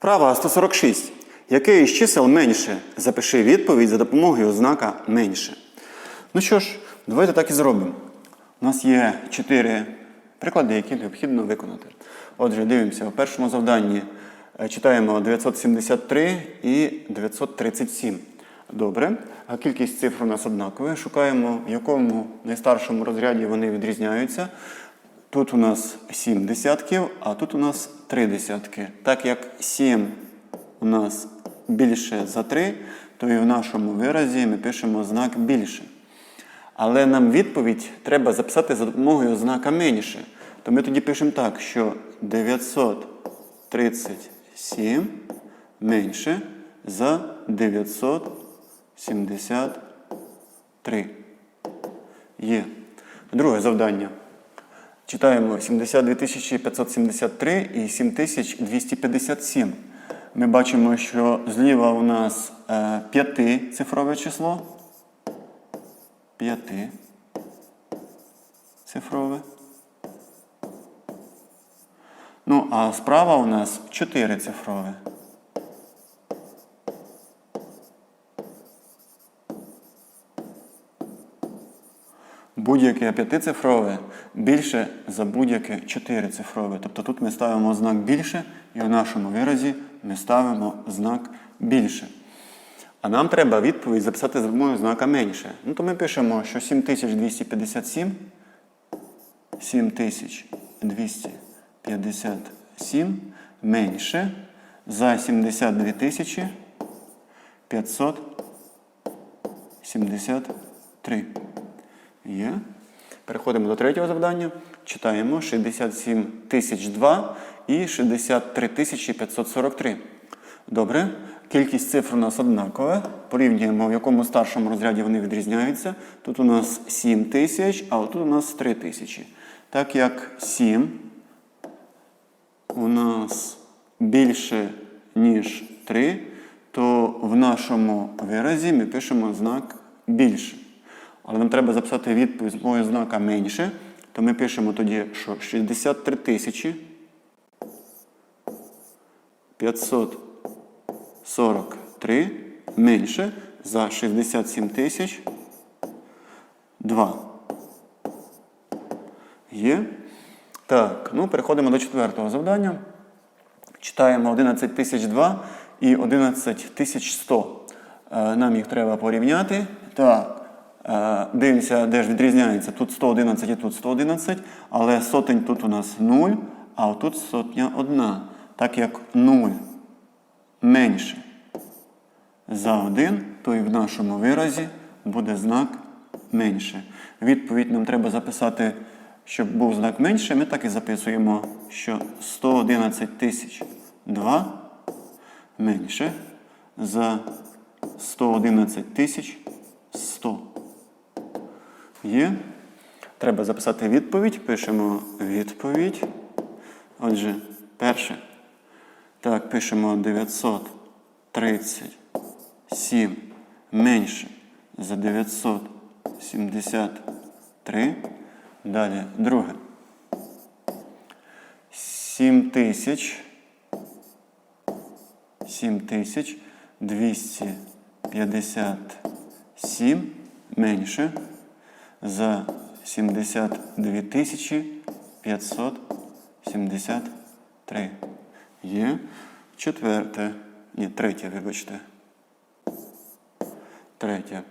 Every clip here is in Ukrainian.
Вправа 146. Яке із чисел менше? Запиши відповідь за допомогою ознака менше. Ну що ж, давайте так і зробимо. У нас є чотири приклади, які необхідно виконати. Отже, дивимося, у першому завданні е, читаємо 973 і 937. Добре. А кількість цифр у нас однакова. Шукаємо, в якому найстаршому розряді вони відрізняються. Тут у нас 7 десятків, а тут у нас 3 десятки. Так як 7 у нас більше за 3, то і в нашому виразі ми пишемо знак більше. Але нам відповідь треба записати за допомогою знака менше. То ми тоді пишемо так, що 937 менше за 973. Є. Друге завдання. Читаємо 72 573 і 7257. Ми бачимо, що зліва у нас е, п'ятицифрове число. П'яти цифрове. Ну, а справа у нас чотирицифрове. Будь-яке п'ятицифрове більше за будь-яке чотирицифрове. Тобто тут ми ставимо знак більше, і в нашому виразі ми ставимо знак більше. А нам треба відповідь записати за допомогою знака менше. Ну, то ми пишемо, що 7257 7257 менше за 72 573. Є. Переходимо до третього завдання. Читаємо 67 002 і 63 543. Добре. Кількість цифр у нас однакова. Порівнюємо, в якому старшому розряді вони відрізняються. Тут у нас 7 тисяч, а тут у нас 3 тисячі. Так як 7 у нас більше, ніж 3, то в нашому виразі ми пишемо знак більше. Але нам треба записати відповідь з допомогою знака менше, то ми пишемо тоді, що 63 тисячі 543 менше за 67 тисяч 2. Є. Так, ну переходимо до четвертого завдання. Читаємо 11 тисяч 2 і 11 тисяч 100. Е, Нам їх треба порівняти. Так. Е, Дивимося, де ж відрізняється. Тут 111 і тут 111, але сотень тут у нас 0, а отут сотня 1. Так як 0 менше за 1, то і в нашому виразі буде знак менше. Відповідь нам треба записати, щоб був знак менше. Ми так і записуємо, що 111 тисяч 2 менше за 111 тисяч 100. Є. Треба записати відповідь. Пишемо відповідь. Отже, перше. Так, пишемо 937 менше за 973. Далі, друге. 7 тисяч 7257 менше за 72 тисячі 573. Є. Четверте. Ні, третє, вибачте. Третє.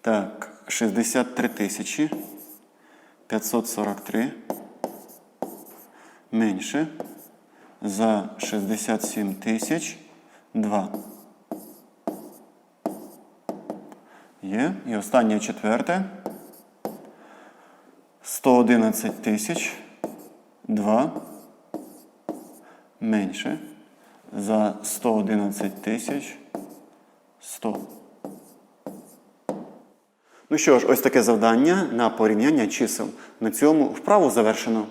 Так, 63 тисячі 543 менше за 67 тисяч 2. Є. І останнє четверте. 111 тисяч 2 менше за 111 тисяч 100. Ну що ж, ось таке завдання на порівняння чисел. На цьому вправу завершено.